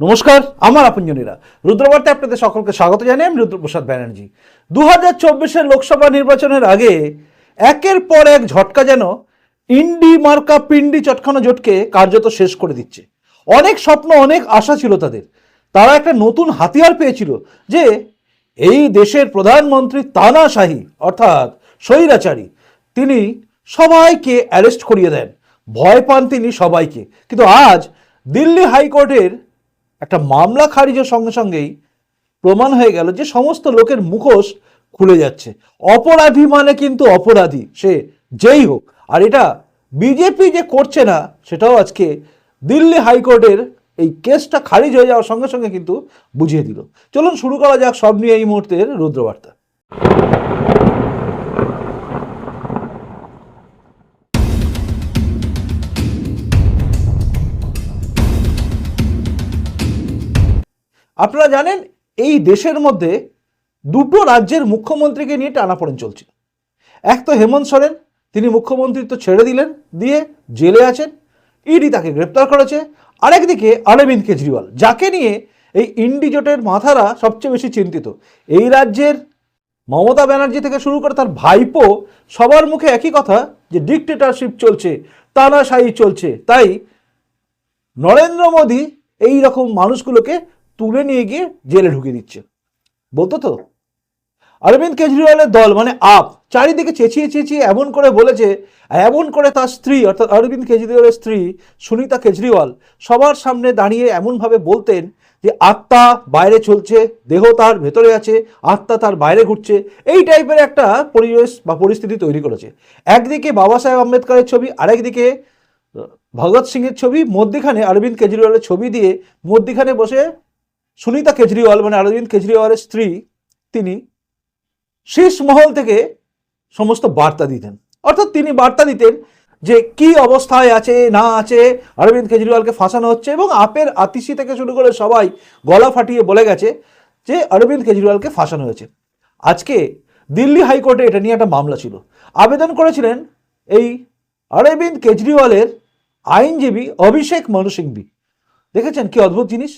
নমস্কার, আমার আপনজনীরা। রুদ্রবার্তায় আপনাদের সকলকে স্বাগত জানাই আমি রুদ্রপ্রসাদ ব্যানার্জি। দু হাজার চব্বিশের লোকসভা নির্বাচনের আগে একের পর এক ঝটকা যেন ইন্ডি মার্কা পিন্ডি চটকানো জোটকে কার্যত শেষ করে দিচ্ছে। অনেক স্বপ্ন, অনেক আশা ছিল তাদের। তারা একটা নতুন হাতিয়ার পেয়েছিল যে এই দেশের প্রধানমন্ত্রী তানাশাহী অর্থাৎ স্বৈরাচারী, তিনি সবাইকে অ্যারেস্ট করিয়ে দেন। ভয় পান তিনি সবাইকে। কিন্তু আজ দিল্লি হাইকোর্টের একটা মামলা খারিজের সঙ্গে সঙ্গেই প্রমাণ হয়ে গেল যে সমস্ত লোকের মুখোশ খুলে যাচ্ছে। অপরাধী মানে কিন্তু অপরাধী, সে যেই হোক। আর এটা বিজেপি যে করছে না, সেটাও আজকে দিল্লি হাইকোর্টের এই কেসটা খারিজ হয়ে যাওয়ার সঙ্গে সঙ্গে কিন্তু বুঝিয়ে দিল। চলুন শুরু করা যাক সব নিয়ে এই মুহূর্তের রুদ্রবার্তা। আপনারা জানেন, এই দেশের মধ্যে দুটো রাজ্যের মুখ্যমন্ত্রীকে নিয়ে টানাপোড়েন চলছে। এক তো হেমন্ত সোরেন, তিনি মুখ্যমন্ত্রিত্ব ছেড়ে দিলেন, দিয়ে জেলে আছেন, ইডি তাকে গ্রেপ্তার করেছে। আরেকদিকে অরবিন্দ কেজরিওয়াল, যাকে নিয়ে এই ইন্ডি জোটের মাথারা সবচেয়ে বেশি চিন্তিত। এই রাজ্যের মমতা ব্যানার্জি থেকে শুরু করে তার ভাইপো, সবার মুখে একই কথা, যে ডিকটেটারশিপ চলছে তানাশাহি চলছে। তাই নরেন্দ্র মোদী এই রকম মানুষগুলোকে তুলে নিয়ে গিয়ে জেলে ঢুকিয়ে দিচ্ছে। বলতো তো? অরবিন্দ কেজরিওয়ালের দল মানে আপ, চারিদিকে চেঁচিয়ে চেঁচিয়ে এমন করে বলেছে, এমন করে তার স্ত্রী, অর্থাৎ অরবিন্দ কেজরিওয়ালের স্ত্রী সুনিতা কেজরিওয়াল সবার সামনে দাঁড়িয়ে এমনভাবে বলতেন যে আত্মা বাইরে চলছে, দেহ তার ভেতরে আছে, আত্মা তার বাইরে ঘুরছে। এই টাইপের একটা পরিবেশ বা পরিস্থিতি তৈরি করেছে। একদিকে বাবা সাহেব আম্বেদকরের ছবি, আরেকদিকে ভগৎ সিংয়ের ছবি, মধ্যিখানে অরবিন্দ কেজরিওয়ালের ছবি দিয়ে মধ্যিখানে বসে সুনিতা কেজরিওয়াল মানে অরবিন্দ কেজরিওয়ালের স্ত্রী, তিনি শীর্ষ মহল থেকে সমস্ত বার্তা দিতেন। অর্থাৎ তিনি বার্তা দিতেন যে কি অবস্থায় আছে, না আছে, অরবিন্দ কেজরিওয়ালকে ফাঁসানো হচ্ছে এবং আপের আতিশি থেকে শুরু করে সবাই গলা ফাটিয়ে বলে গেছে যে অরবিন্দ কেজরিওয়ালকে ফাঁসানো হয়েছে। আজকে দিল্লি হাইকোর্টে এটা নিয়ে একটা মামলা ছিল। আবেদন করেছিলেন এই অরবিন্দ কেজরিওয়ালের আইনজীবী অভিষেক মনু দেখেছেন কি অদ্ভুত জিনিস?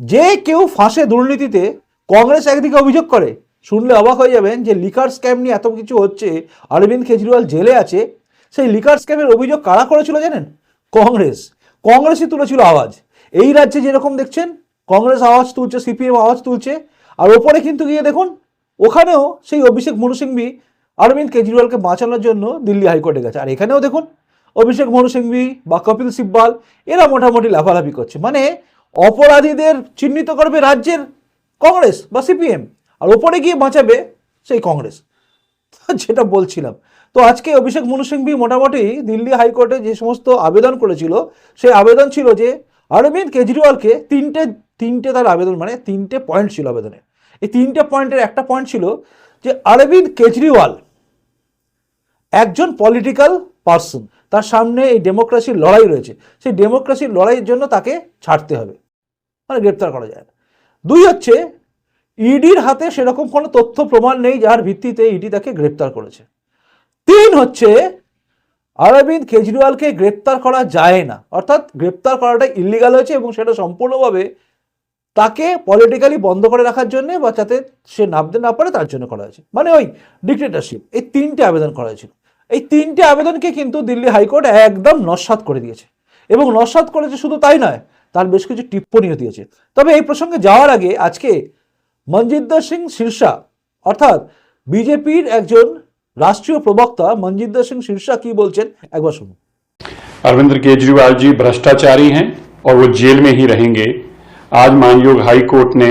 যে কেউ ফাঁসে দুর্নীতিতে কংগ্রেস একদিকে অভিযোগ করে, শুনলে অবাক হয়ে যাবেন যে লিকার স্ক্যাম নিয়ে এত কিছু হচ্ছে, অরবিন্দ কেজরিওয়াল জেলে আছে, সেই লিকার স্ক্যামের অভিযোগ কারা করেছিল জানেন? কংগ্রেস। কংগ্রেসই তুলেছিল আওয়াজ। এই রাজ্যে যেরকম দেখছেন, কংগ্রেস আওয়াজ তুলছে, সিপিএম আওয়াজ তুলছে, আর ওপরে কিন্তু গিয়ে দেখুন, ওখানেও সেই অভিষেক মনু সিংভি অরবিন্দ কেজরিওয়ালকে বাঁচানোর জন্য দিল্লি হাইকোর্টে গেছে। আর এখানেও দেখুন, অভিষেক মনু সিংভি বা কপিল সিব্বাল, এরা মোটামুটি লাফালাফি করছে। মানে অপরাধীদের চিহ্নিত করবে রাজ্যের কংগ্রেস বা সিপিএম। আর ওপরে গিয়ে বাঁচাবে সেই কংগ্রেস। যেটা বলছিলাম। তো আজকে অভিষেক মনু সিংভি মোটামুটি দিল্লি হাইকোর্টে যে সমস্ত আবেদন করেছিল, সেই আবেদন ছিল যে অরবিন্দ কেজরিওয়ালকে তিনটে তিনটে তার আবেদন মানে তিনটে পয়েন্ট ছিল আবেদনে এই তিনটে পয়েন্টের একটা পয়েন্ট ছিল যে অরবিন্দ কেজরিওয়াল একজন পলিটিক্যাল পার্সন তার সামনে এই ডেমোক্রেসির লড়াই রয়েছে। সেই ডেমোক্রেসির লড়াইয়ের জন্য তাকে ছাড়তে হবে। মানে গ্রেপ্তার করা যায় না। দুই হচ্ছে, ইডির হাতে সেরকম কোনো তথ্য প্রমাণ নেই যার ভিত্তিতে ইডি তাকে গ্রেপ্তার করেছে। তিন হচ্ছে অরবিন্দ কেজরিওয়ালকে গ্রেপ্তার করা যায় না। অর্থাৎ গ্রেপ্তার করাটা ইলিগাল হয়েছে এবং সেটা সম্পূর্ণভাবে তাকে পলিটিক্যালি বন্ধ করে রাখার জন্য বা যাতে সে নামতে না পারে তার জন্য করা হয়েছে। মানে ওই ডিক্টেটারশিপ এই তিনটে আবেদন করা হয়েছিল। এই তিনটে আবেদনকে কিন্তু দিল্লি হাইকোর্ট একদম নস্বাত করে দিয়েছে এবং নস্বাত করেছে শুধু তাই নয় তার বেশ কিছু টিপ্পণীও দিয়েছে তবে এই প্রসঙ্গে যাওয়ার আগে আজকে মনজিন্দর সিং শীর্ষা অর্থাৎ বিজেপির একজন রাষ্ট্রীয় প্রবক্তা মনজিন্দর সিং শীর্ষা কি বলছেন একবার শুনুন अरविंद केजरीवाल जी भ्रष्टाचारी हैं और वो जेल में ही रहेंगे आज मानयोग हाई कोर्ट ने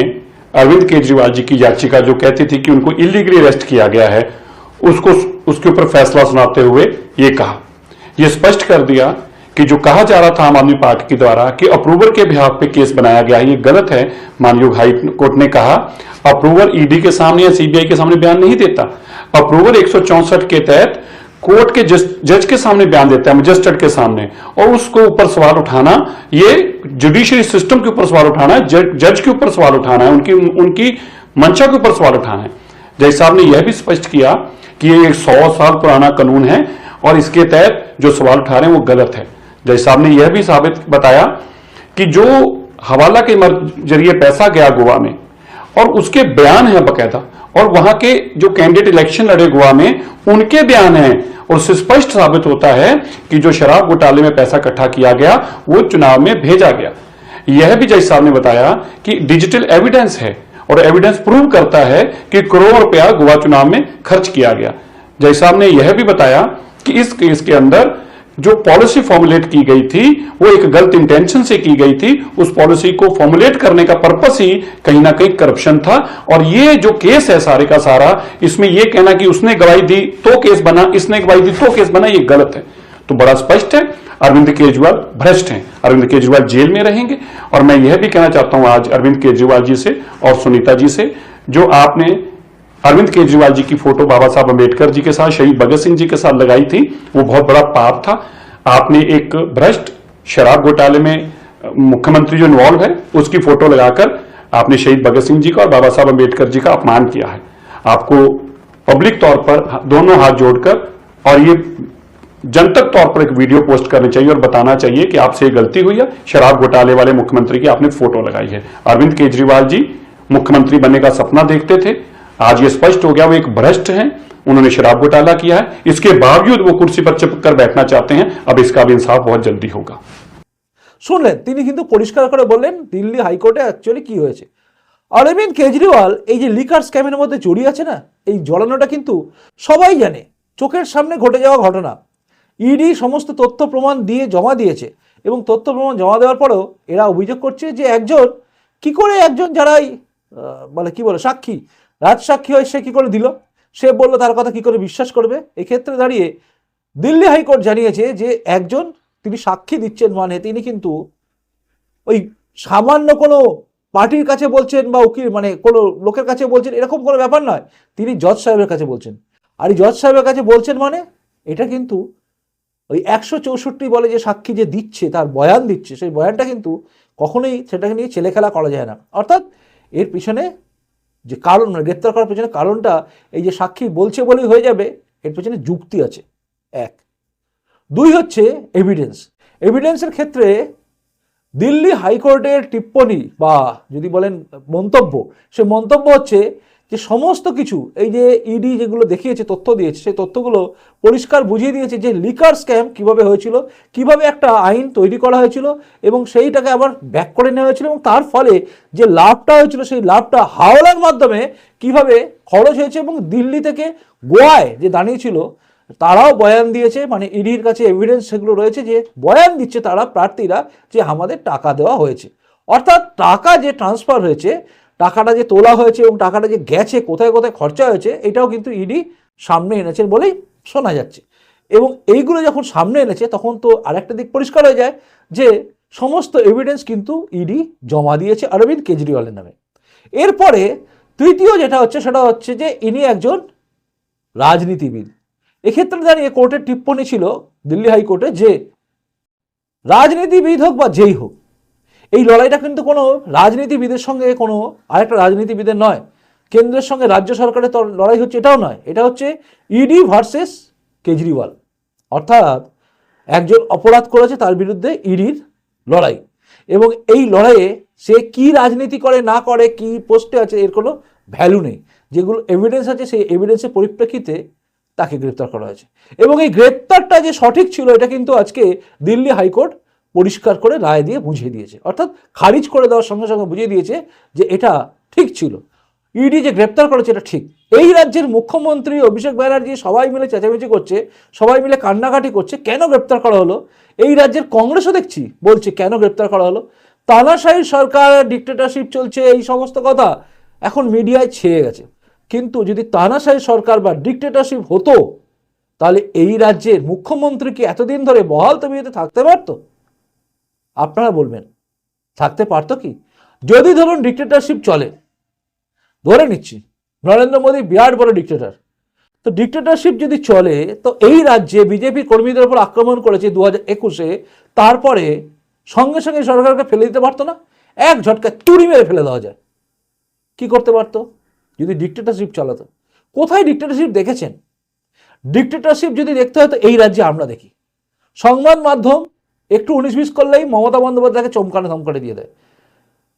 अरविंद केजरीवाल जी की याचिका जो कहती थी कि उनको इलीगली अरेस्ट किया गया है उसको उसके ऊपर फैसला सुनाते हुए ये कहा। ये स्पष्ट कर दिया कि जो कहा जा रहा था आम आदमी पार्टी के द्वारा कि अप्रूवल के बिहाफ पे केस बनाया गया ये गलत है मानयोग हाई कोर्ट ने कहा। अप्रूवल ईडी के सामने या सीबीआई के सामने बयान नहीं देता। अप्रूवल एक के तहत कोर्ट के जज जज के सामने बयान देता है मजिस्ट्रेट के सामने और उसको ऊपर सवाल उठाना ये जुडिशियरी सिस्टम के ऊपर सवाल उठाना है जज, जज के ऊपर सवाल उठाना है उनकी उनकी मंशा के ऊपर सवाल उठाना है। जज साहब ने यह भी स्पष्ट किया कि ये एक सौ साल पुराना कानून है और इसके तहत जो सवाल उठा रहे हैं वो गलत है। जज साहब ने यह भी साबित बताया कि जो हवाला के ज़रिए पैसा गया गोवा में और उसके बयान है बकायदा और वहाँ के जो कैंडिडेट इलेक्शन लड़े गोवा में, उनके बयान हैं और उससे स्पष्ट साबित होता है कि जो शराब घोटाले में पैसा इकट्ठा किया गया, वो चुनाव में भेजा गया। यह भी जज साहब ने बताया कि डिजिटल एविडेंस है। और एविडेंस प्रूव करता है कि करोड़ रुपया गोवा चुनाव में खर्च किया गया। जज साहब ने यह भी बताया कि इस केस के अंदर जो पॉलिसी फॉर्मुलेट की गई थी, वो एक गलत इंटेंशन से की गई थी। उस पॉलिसी को फॉर्मुलेट करने का पर्पस ही कहीं ना कहीं करप्शन था। और ये जो केस है सारे का सारा, इसमें ये कहना कि उसने गवाही दी तो केस बना, इसने गवाही दी तो केस बना, ये गलत है। तो बड़ा स्पष्ट है अरविंद केजरीवाल भ्रष्ट हैं। अरविंद केजरीवाल जेल में रहेंगे। और मैं यह भी कहना चाहता हूँ आज अरविंद केजरीवाल जी से और सुनीता जी से, जो आपने अरविंद केजरीवाल जी की फ़ोटो बाबा साहब अंबेडकर जी के साथ, शहीद भगत सिंह जी के साथ लगाई थी, वो बहुत बड़ा पाप था। आपने एक भ्रष्ट शराब घोटाले में मुख्यमंत्री जो इन्वॉल्व है, उसकी फ़ोटो लगाकर आपने शहीद भगत सिंह जी का और बाबा साहब अंबेडकर जी का अपमान किया है। आपको पब्लिक तौर पर दोनों हाथ जोड़कर और ये जनतक तौर पर एक वीडियो पोस्ट करनी चाहिए और बताना चाहिए कि आपसे ये गलती हुई है शराब घोटाले वाले मुख्यमंत्री की आपने फोटो लगाई है अरविंद केजरीवाल जी मुख्यमंत्री बनने का सपना देखते थे आज ये स्पष्ट हो गया वो एक भ्रष्ट हैं उन्होंने शराब घोटाला किया है इसके बावजूद वो कुर्सी पर चिपक कर बैठना चाहते हैं अब इसका भी इंसाफ बहुत जल्दी होगा শুনলেন তিনি কিন্তু পরিষ্কার করে বললেন দিল্লি হাইকোর্টে অ্যাকচুয়ালি কি হয়েছে অরবিন্দ কেজরিওয়াল এই যে লিকার স্ক্যামের মধ্যে জড়িয়ে আছে না এই জড়ানোটা কিন্তু সবাই জানে চোখের সামনে ঘটে যাওয়া ঘটনা ইডি সমস্ত তথ্য প্রমাণ দিয়ে জমা দিয়েছে এবং তথ্য প্রমাণ জমা দেওয়ার পরেও এরা অভিযোগ করছে যে একজন, কি করে একজন যারাই বলে কি বলে, সাক্ষী, রাজ সাক্ষী হয়ে সে কী করে দিল? সে বলল তার কথা কি করে বিশ্বাস করবে? এক্ষেত্রে দাঁড়িয়ে দিল্লি হাইকোর্ট জানিয়েছে যে একজন তিনি সাক্ষী দিচ্ছেন মানে তিনি কিন্তু ওই সামান্য কোনো পার্টির কাছে বলছেন বা উকিল মানে কোনো লোকের কাছে বলছেন, এরকম কোনো ব্যাপার নয়। তিনি জজ সাহেবের কাছে বলছেন। আর এই জজ সাহেবের কাছে বলছেন মানে এটা কিন্তু ওই একশো চৌষট্টি বলে যে সাক্ষী যে দিচ্ছে, তার বয়ান দিচ্ছে, সেই বয়ানটা কিন্তু কখনোই সেটাকে নিয়ে ছেলে খেলা করা যায় না। অর্থাৎ এর পিছনে যে কারণ মানে গ্রেপ্তার করার পেছনে কারণটা, এই যে সাক্ষী বলছে বলেই হয়ে যাবে, এর পেছনে যুক্তি আছে। এক। দুই হচ্ছে এভিডেন্স এভিডেন্সের ক্ষেত্রে দিল্লি হাইকোর্টের টিপ্পণী বা যদি বলেন মন্তব্য, সে মন্তব্য হচ্ছে যে সমস্ত কিছু, এই যে ইডি যেগুলো দেখিয়েছে, তথ্য দিয়েছে, সেই তথ্যগুলো পরিষ্কার বুঝিয়ে দিয়েছে যে লিকার স্ক্যাম কীভাবে হয়েছিল, কীভাবে একটা আইন তৈরি করা হয়েছিল এবং সেইটাকে আবার ব্যাক করে নেওয়া হয়েছিল এবং তার ফলে যে লাভটা হয়েছিল, সেই লাভটা হাওলার মাধ্যমে কীভাবে খরচ হয়েছে এবং দিল্লি থেকে গোয়ায় যে দাঁড়িয়েছিল তারাও বয়ান দিয়েছে মানে ইডির কাছে এভিডেন্স সেগুলো রয়েছে যে বয়ান দিচ্ছে তারা প্রার্থীরা যে আমাদের টাকা দেওয়া হয়েছে। অর্থাৎ টাকা যে ট্রান্সফার হয়েছে টাকাটা যে তোলা হয়েছে এবং টাকাটা যে গেছে, কোথায় কোথায় খরচা হয়েছে, এটাও কিন্তু ইডি সামনে এনেছেন বলেই শোনা যাচ্ছে। এবং এইগুলো যখন সামনে এনেছে, তখন তো আরেকটা দিক পরিষ্কার হয়ে যায় যে সমস্ত এভিডেন্স কিন্তু ইডি জমা দিয়েছে অরবিন্দ কেজরিওয়ালের নামে। এরপরে তৃতীয় যেটা হচ্ছে, সেটা হচ্ছে যে ইনি একজন রাজনীতিবিদ। এক্ষেত্রে দাঁড়িয়ে কোর্টের টিপ্পণী ছিল দিল্লি হাইকোর্টে যে রাজনীতিবিদ হোক বা যেই হোক এই লড়াইটা কিন্তু কোনো রাজনীতিবিদের সঙ্গে কোনো আরেকটা রাজনীতিবিদের নয়। কেন্দ্রের সঙ্গে রাজ্য সরকারের লড়াই হচ্ছে, এটাও নয়। এটা হচ্ছে ইডি ভার্সেস কেজরিওয়াল। অর্থাৎ একজন অপরাধ করেছে, তার বিরুদ্ধে ইডির লড়াই। এবং এই লড়াইয়ে সে কি রাজনীতি করে, না করে, কি পোস্টে আছে, এর কোনো ভ্যালু নেই। যেগুলো এভিডেন্স আছে, সেই এভিডেন্সের পরিপ্রেক্ষিতে তাকে গ্রেপ্তার করা হয়েছে। এবং এই গ্রেপ্তারটা যে সঠিক ছিল, এটা কিন্তু আজকে দিল্লি হাইকোর্ট পরিষ্কার করে রায় দিয়ে বুঝিয়ে দিয়েছে। অর্থাৎ খারিজ করে দেওয়ার সঙ্গে সঙ্গে বুঝিয়ে দিয়েছে যে এটা ঠিক ছিল। ইডি যে গ্রেপ্তার করেছে এটা ঠিক। এই রাজ্যের মুখ্যমন্ত্রী অভিষেক ব্যানার্জি সবাই মিলে চেঁচামেচি করছে, সবাই মিলে কান্নাকাটি করছে, কেন গ্রেপ্তার করা হলো? এই রাজ্যের কংগ্রেসও দেখছি, বলছে কেন গ্রেপ্তার করা হলো? তানাশাহী সরকার ডিক্টেটারশিপ চলছে, এই সমস্ত কথা এখন মিডিয়ায় ছেয়ে গেছে। কিন্তু যদি তানাশাহী সরকার বা ডিক্টেটারশিপ হতো, তাহলে এই রাজ্যের মুখ্যমন্ত্রী কি এতদিন ধরে বহাল তবিয়তে থাকতে পারতো? আপনারা বলবেন, থাকতে পারতো কি? যদি ধরুন ডিক্টেটারশিপ চলে, ধরে নিচ্ছি, নরেন্দ্র মোদী বিরাট বড় ডিক্টেটার তো ডিক্টেটারশিপ যদি চলে, তো এই রাজ্যে বিজেপি কর্মীদের উপর আক্রমণ করেছে দু হাজার একুশে, তারপরে সঙ্গে সঙ্গে সরকারকে ফেলে দিতে পারতো না? এক ঝটকা তুড়ি মেরে ফেলে দেওয়া যায়। কি করতে পারতো? যদি ডিক্টেটারশিপ চালাতো। কোথায় ডিক্টেটারশিপ দেখেছেন? ডিক্টেটারশিপ যদি দেখতে হয়, তো এই রাজ্যে আমরা দেখি। সংবাদ মাধ্যম একটু উনিশ বিশ করলেই মমতা বন্দ্যোপাধ্যায়কে চমকানো ধমকানে দিয়ে দেয়।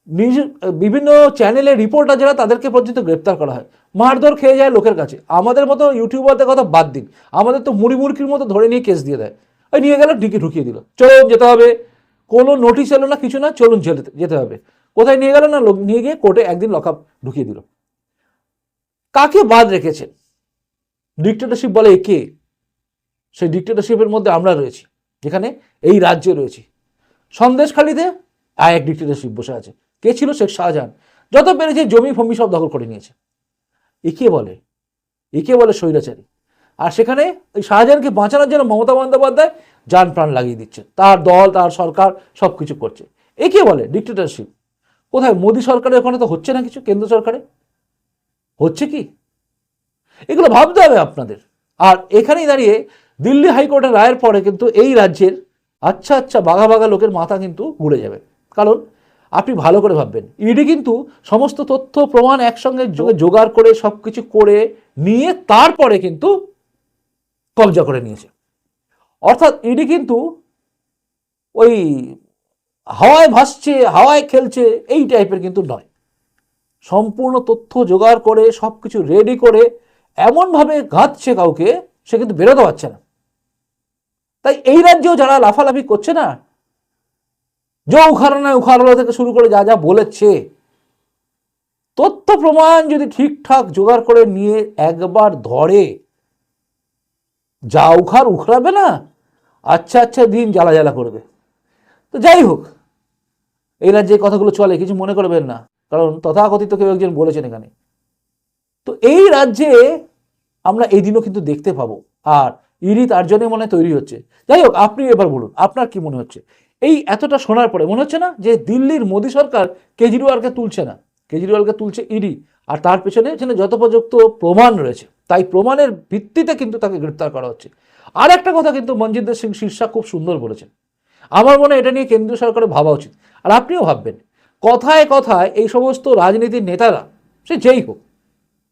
নিজ, বিভিন্ন চ্যানেলে রিপোর্টার যারা তাদেরকে পর্যন্ত গ্রেপ্তার করা হয়। মারধর খেয়ে যায় লোকের কাছে। আমাদের মতো ইউটিউবারদের কথা বাদ দিন। আমাদের তো মুড়ি মুড়কির মতো ধরে নিয়ে কেস দিয়ে দেয়। ওই নিয়ে গেল ঢুকিয়ে ঢুকিয়ে দিল। চলুন যেতে হবে। কোনো নোটিশ এলো না, কিছু না, চলুন যেতে হবে। কোথায় নিয়ে গেল না লোক- নিয়ে গিয়ে কোর্টে একদিন লকআপ ঢুকিয়ে দিল। কাকে বাদ রেখেছেন? ডিক্টেটরশিপ বলে কে? সেই ডিক্টেটরশিপের মধ্যে আমরা রয়েছি। যেখানে এই রাজ্যে রয়েছি। সন্দেশখালিতে আর এক ডিক্টেটরশিপ বসে আছে। কে ছিল? শেখ শাহজাহান। যত পেরেছে জমি ফমি সব দখল করে নিয়েছে। একে বলে? একে বলে স্বৈরাচারী? আর সেখানে ওই শাহজাহানকে বাঁচানোর জন্য মমতা বন্দ্যোপাধ্যায় যান প্রাণ লাগিয়ে দিচ্ছে তার দল, তার সরকার সব কিছু করছে। একে বলে? ডিক্টেটরশিপ কোথায়? মোদী সরকারের ওখানে তো হচ্ছে না কিছু? কেন্দ্র সরকারে? হচ্ছে কি? এগুলো ভাবতে হবে আপনাদের। আর এখানেই দাঁড়িয়ে দিল্লি হাইকোর্টের রায়ের পরে কিন্তু এই রাজ্যের আচ্ছা আচ্ছা বাঘা বাঘা লোকের মাথা কিন্তু ঘুরে যাবে। কারণ আপনি ভালো করে ভাববেন ইডি কিন্তু সমস্ত তথ্য, প্রমাণ একসঙ্গে জোগাড় করে সব কিছু করে নিয়ে তারপরে কিন্তু কবজা করে নিয়েছে। অর্থাৎ ইডি কিন্তু ওই হাওয়ায় ভাসছে, হাওয়ায় খেলছে, এই টাইপের কিন্তু নয়। সম্পূর্ণ তথ্য জোগাড় করে সব কিছু রেডি করে, এমনভাবে ঘাতছে কাউকে, সে কিন্তু বেরোতে পারছে না। তাই এই রাজ্যেও যারা লাফালাফি করছে না, যে উখারণায় উখারণা থেকে শুরু করে যা যা বলেছে, তথ্য প্রমাণ যদি ঠিকঠাক জোগাড় করে নিয়ে একবার ধরে, যা উখার উখড়াবে না আচ্ছা আচ্ছা দিন জ্বালা জ্বালা করবে। তো যাই হোক, এই রাজ্যে কথাগুলো চলে, কিছু মনে করবেন না, কারণ তথাকথিত কেউ একজন বলেছেন এখানে। তো এই রাজ্যে আমরা এই দিনও কিন্তু দেখতে পাবো, আর ইডি তার জন্য মনে তৈরি হচ্ছে। যাই হোক, আপনি এবার বলুন, আপনার কি মনে হচ্ছে? এই এতটা শোনার পরে মনে হচ্ছে না যে দিল্লির মোদী সরকার কেজরিওয়ালকে তুলছে না? কেজরিওয়ালকে তুলছে ইডি, আর তার পেছনে যেন যথোপযুক্ত প্রমাণ রয়েছে। তাই প্রমাণের ভিত্তিতে কিন্তু তাকে গ্রেপ্তার করা হচ্ছে। আর একটা কথা কিন্তু মনজিন্দর সিং শীর্ষা খুব সুন্দর বলেছেন। আমার মনে এটা নিয়ে কেন্দ্রীয় সরকারের ভাবা উচিত। আর আপনিও ভাববেন, কথায় কথায় এই সমস্ত রাজনীতির নেতারা, সে যেই হোক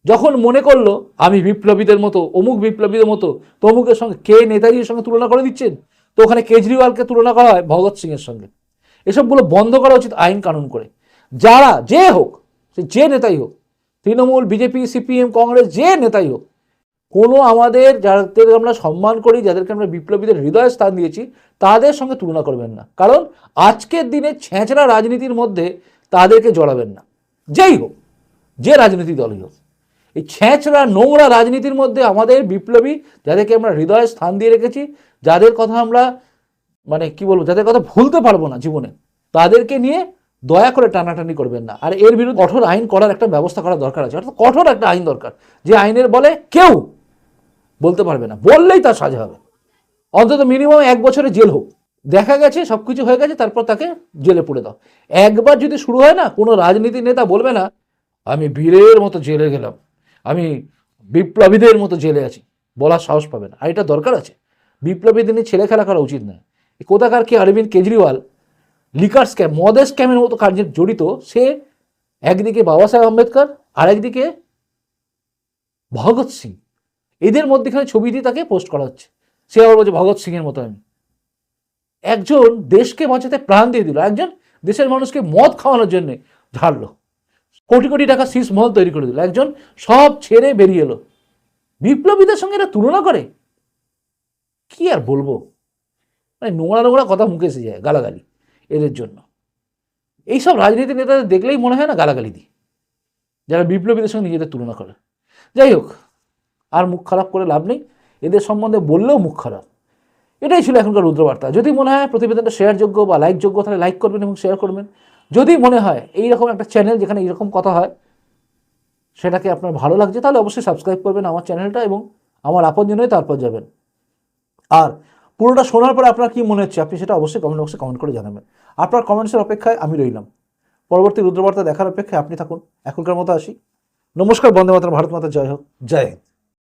যখন মনে করল, আমি বিপ্লবীদের মতো, অমুক বিপ্লবীদের মতো তমুকের সঙ্গে কে নেতাজির সঙ্গে তুলনা করে দিচ্ছেন? তো ওখানে কেজরিওয়ালকে তুলনা করা হয় ভগৎ সিংয়ের সঙ্গে। এসবগুলো বন্ধ করা উচিত আইন কানুন করে। যারা যে হোক যে নেতাই হোক, তৃণমূল, বিজেপি, সিপিএম, কংগ্রেস, যে নেতাই হোক, কোনো আমাদের যাদের আমরা সম্মান করি, যাদেরকে আমরা বিপ্লবীদের হৃদয়ে স্থান দিয়েছি, তাদের সঙ্গে তুলনা করবেন না। কারণ আজকের দিনে ছেঁচড়া রাজনীতির মধ্যে তাদেরকে জড়াবেন না। যেই হোক, যে রাজনীতি দলই হোক। এই ছেঁচড়া নোংরা রাজনীতির মধ্যে আমাদের বিপ্লবী যাদেরকে আমরা হৃদয়ে স্থান দিয়ে রেখেছি, যাদের কথা আমরা মানে কি বলব, যাদের কথা ভুলতে পারব না জীবনে, তাদেরকে নিয়ে দয়া করে টানাটানি করবেন না। আর এর বিরুদ্ধে কঠোর আইন করার একটা ব্যবস্থা করা দরকার আছে। অর্থাৎ কঠোর একটা আইন দরকার, যে আইনের বলে কেউ বলতে পারবে না। বললেই তার সাজা হবে। অন্তত মিনিমাম এক বছরে জেল হোক। দেখা গেছে সব কিছু হয়ে গেছে, তারপর তাকে জেলে পুড়ে দাও। একবার যদি শুরু হয় না, কোনো রাজনীতি নেতা বলবে না, আমি বীরের মতো জেলে গেলাম। আমি বিপ্লবীদের মতো জেলে আছি, বলার সাহস পাবে না। আর এটা দরকার আছে। বিপ্লবীদের নিয়ে ছেলে খেলা করা উচিত না কোথাকার কি অরবিন্দ কেজরিওয়াল? লিকার স্ক্যাম মদের স্ক্যামের মতো কার্যে জড়িত, সে একদিকে বাবা সাহেব আম্বেদকর আর একদিকে ভগৎ সিং। এদের মধ্যেখানে ছবি দিয়ে তাকে পোস্ট করা হচ্ছে। সে আবার বলছে, ভগৎ সিংয়ের মতো আমি। একজন দেশকে বাঁচাতে প্রাণ দিয়ে দিল, একজন দেশের মানুষকে মদ খাওয়ানোর জন্য ঝাড়লো। কোটি কোটি টাকা শীষ মহল তৈরি করে দিল। একজন সব ছেড়ে বেরিয়ে এলো। বিপ্লবীদের সঙ্গে এটা তুলনা করে? কি আর বলব? মানে নোংরা নোংরা কথা মুখে এসে যায় গালাগালি এদের জন্য। এইসব রাজনীতি নেতাদের দেখলেই মনে হয় না গালাগালি দিই। যারা বিপ্লবীদের সঙ্গে নিজেদের তুলনা করে। যাই হোক, আর মুখ খারাপ করে লাভ নেই। এদের সম্বন্ধে বললেও মুখ খারাপ। এটাই ছিল এখনকার রুদ্রবার্তা। যদি মনে হয় প্রতিবেদনটা শেয়ারযোগ্য বা লাইকযোগ্য তাহলে লাইক করবেন এবং শেয়ার করবেন। যদি মনে হয় এইরকম একটা চ্যানেল যেখানে এইরকম কথা হয়, সেটাকে আপনার ভালো লাগছে, তাহলে অবশ্যই সাবস্ক্রাইব করবেন আমার চ্যানেলটা এবং আমার আপনজন হয়ে তারপর যাবেন। আর পুরোটা শোনার পরে আপনার কি মনে হচ্ছে, আপনি সেটা অবশ্যই কমেন্ট বক্সে কমেন্ট করে জানাবেন। আপনার কমেন্টসের অপেক্ষায় আমি রইলাম। পরবর্তী রুদ্রবার্তা দেখার অপেক্ষায় আপনি থাকুন। এখনকার মতো আসি। নমস্কার, বন্দে মাতার ভারত মাতা, জয় হোক। জয় হিন্দ।